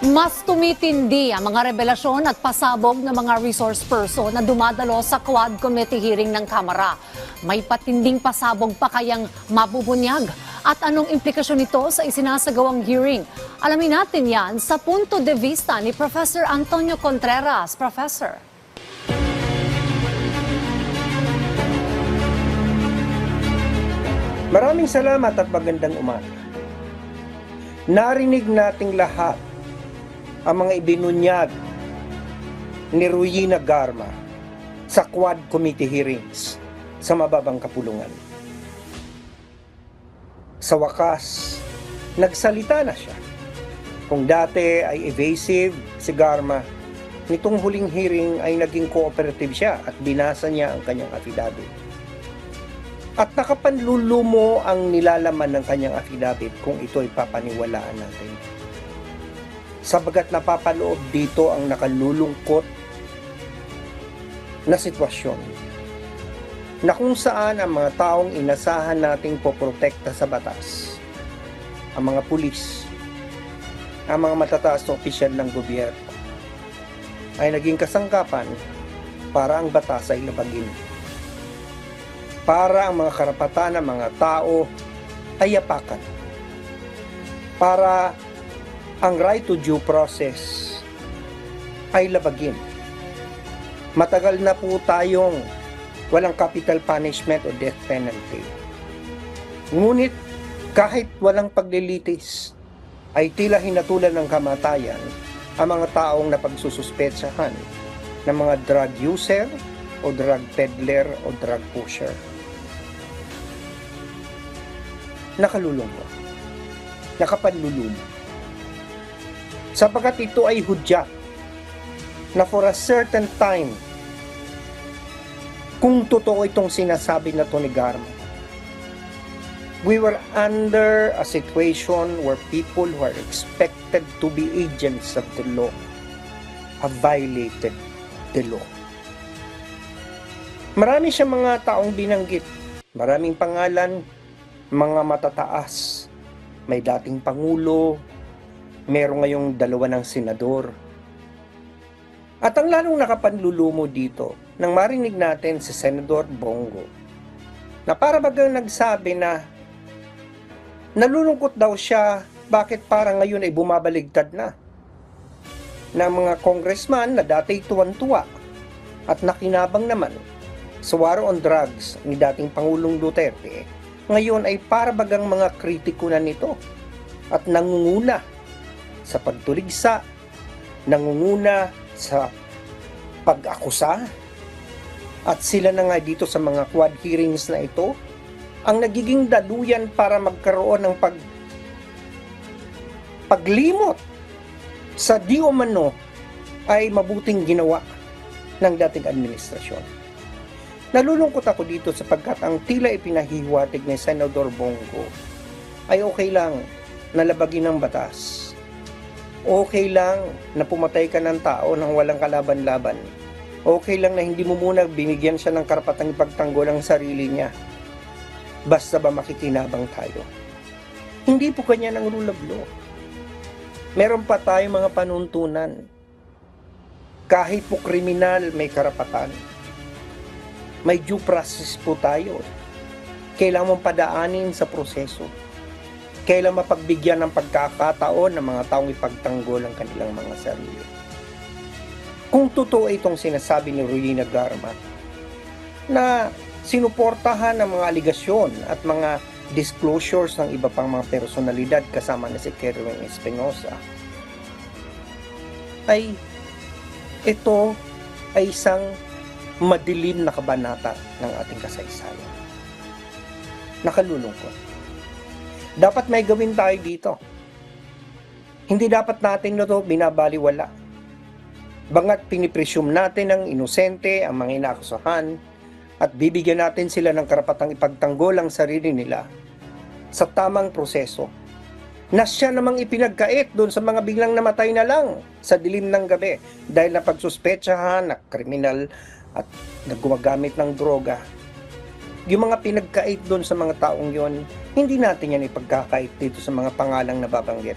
Mas tumitindi ang mga revelasyon at pasabog ng mga resource person na dumadalo sa Quad Committee hearing ng Kamara. May patinding pasabog pa kayang mabubunyag? At anong implikasyon nito sa isinasagawang hearing? Alamin natin yan sa punto de vista ni Professor Antonio Contreras. Professor. Maraming salamat at magandang umaga. Narinig nating lahat ang mga ibinunyag ni Ruyina Garma sa Quad Committee hearings sa mababang kapulungan. Sa wakas, nagsalita na siya. Kung dati ay evasive si Garma, nitong huling hearing ay naging cooperative siya at binasa niya ang kanyang affidavit. At nakapanlulumo ang nilalaman ng kanyang affidavit kung ito ay papaniwalaan natin. Sabagat napapaloob dito ang nakalulungkot na sitwasyon na kung saan ang mga taong inasahan nating poprotekta sa batas, ang mga pulis, ang mga matataas na opisyal ng gobyerno, ay naging kasangkapan para ang batas ay labagin para ang mga karapatan ng mga tao ay yapakan. Para ang right to due process ay labagin. Matagal na po tayong walang capital punishment o death penalty. Ngunit kahit walang paglilitis, ay tila hinatulan ng kamatayan ang mga taong napagsususpetsahan ng mga drug user o drug peddler o drug pusher. nakalulungkot. Nakapanlulumo. Sapagat ito ay hudya na for a certain time, kung totoo itong sinasabi na to ni Garma, we were under a situation where people who are expected to be agents of the law have violated the law. Marami siyang mga taong binanggit. Maraming pangalan, mga matataas. May dating pangulo, meron ngayong dalawa ng senador. At ang lalong nakapanlulumo dito, nang marinig natin si Senador Bongo, na para bagang nagsabi na nalulungkot daw siya bakit parang ngayon ay bumabaligtad na na mga congressman na dati tuwan-tuwa at nakinabang naman sa war on drugs ni dating Pangulong Duterte ngayon ay para bagang mga kritiko na nito at nangunguna sa pagtuligsa, nangunguna sa pag-akusa at sila na nga dito sa mga quad hearings na ito ang nagiging daluyan para magkaroon ng pag paglimot sa di umano ay mabuting ginawa ng dating administrasyon. Nalulungkot ako dito sapagkat ang tila ipinahihiwatig ni Senador Bongo ay okay lang na labagin ng batas. Okay lang na pumatay ka ng tao nang walang kalaban-laban. Okay lang na hindi mo muna binigyan siya ng karapatang ipagtanggol ang sarili niya. Basta ba makikinabang tayo. Hindi po kanya ng rule of law. Meron pa tayo mga panuntunan. Kahit po kriminal may karapatan may due process po tayo. Kailangan padaanin sa proseso. Kailangan mapagbigyan ng pagkakataon ng mga taong ipagtanggol ang kanilang mga sarili. Kung totoo itong sinasabi ni Ruina Garma na sinuportahan ng mga aligasyon at mga disclosures ng iba pang mga personalidad kasama na si Kerwin Espinosa ay ito ay isang madilim na kabanata ng ating kasaysayan. Nakalulungkot. Dapat may gawin tayo dito. Hindi dapat natin na to binabaliwala. Bangat pinipresume natin ng inosente ang mga inaakusahan at bibigyan natin sila ng karapatang ipagtanggol ang sarili nila sa tamang proseso na siya namang ipinagkait doon sa mga biglang namatay na lang sa dilim ng gabi dahil na pagsuspetsahan na kriminal at naggumagamit ng droga. Yung mga pinagkait doon sa mga taong yon, hindi natin yan ipagkakait dito sa mga pangalang nababanggit.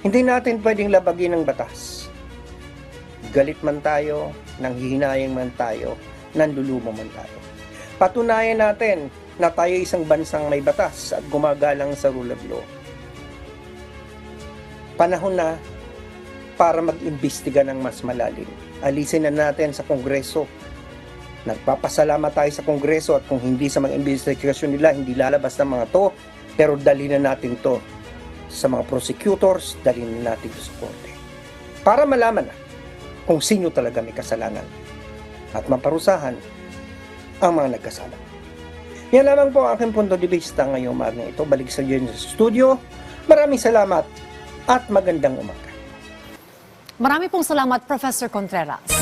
Hindi natin pwedeng labagin ng batas. Galit man tayo, nanghihinayang man tayo, nandulumo man tayo. Patunayan natin na tayo isang bansang may batas at gumagalang sa rule of law. Panahon na para mag-imbestiga ng mas malalim. Alisin na natin sa Kongreso. Nagpapasalamat tayo sa Kongreso at kung hindi sa mga investigasyon nila, hindi lalabas ng mga to, pero dali na natin to sa mga prosecutors, dali na natin to sa korte. Para malaman na kung sino talaga may kasalanan at maparusahan ang mga nagkasala. Yan lamang po ang aking punto de vista ngayong umagang ito. Balik sa iyo sa studio. Maraming salamat at magandang umaga. Marami pong salamat, Professor Contreras.